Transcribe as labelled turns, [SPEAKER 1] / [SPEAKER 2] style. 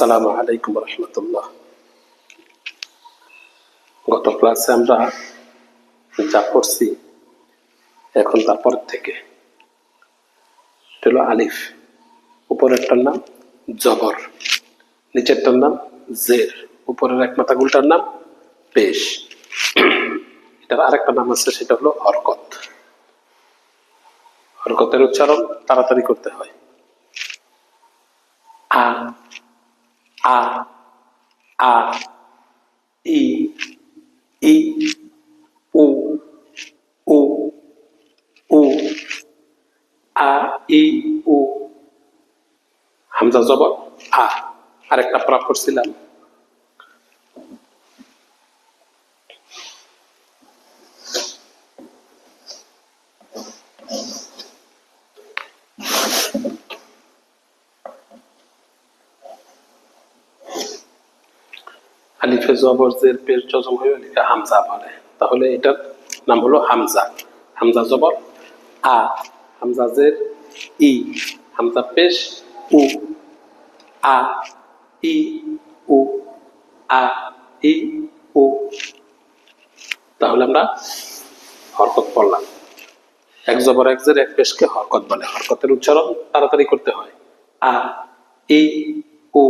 [SPEAKER 1] আসসালামু আলাইকুম রহমতুল্লাহ। গত ক্লাসে আমরা যা পড়ছি, এখন তারপর থেকে। হলো আলিফ। উপরেরটার নাম জবর। নিচেরটার নাম জের। উপরের এক মাথা গুলটার নাম পেশ। এটার আরেকটা নাম আছে, সেটা হলো হরকত। হরকতের উচ্চারণ তাড়াতাড়ি করতে হয়। আ আ আ, ই ই উ উ উ আ, ই উ হামজা জবর আ। আরেকটা প্রাপ করছিলাম। আলিফে জবর জের পেশ জজম হয়ে লিখে হামজা বলে। তাহলে এটার নাম হলো হামজা। হামজা জবর আ, হামজা জের, ই। হামজা পেশ, উ। আ, ই, উ। আ, ই, উ। তাহলে আমরা হরকত পড়লাম। এক জবর, এক জের, এক পেশকে হরকত বলে। হরকতের উচ্চারণ তাড়াতাড়ি করতে হয়। আ, ই, উ।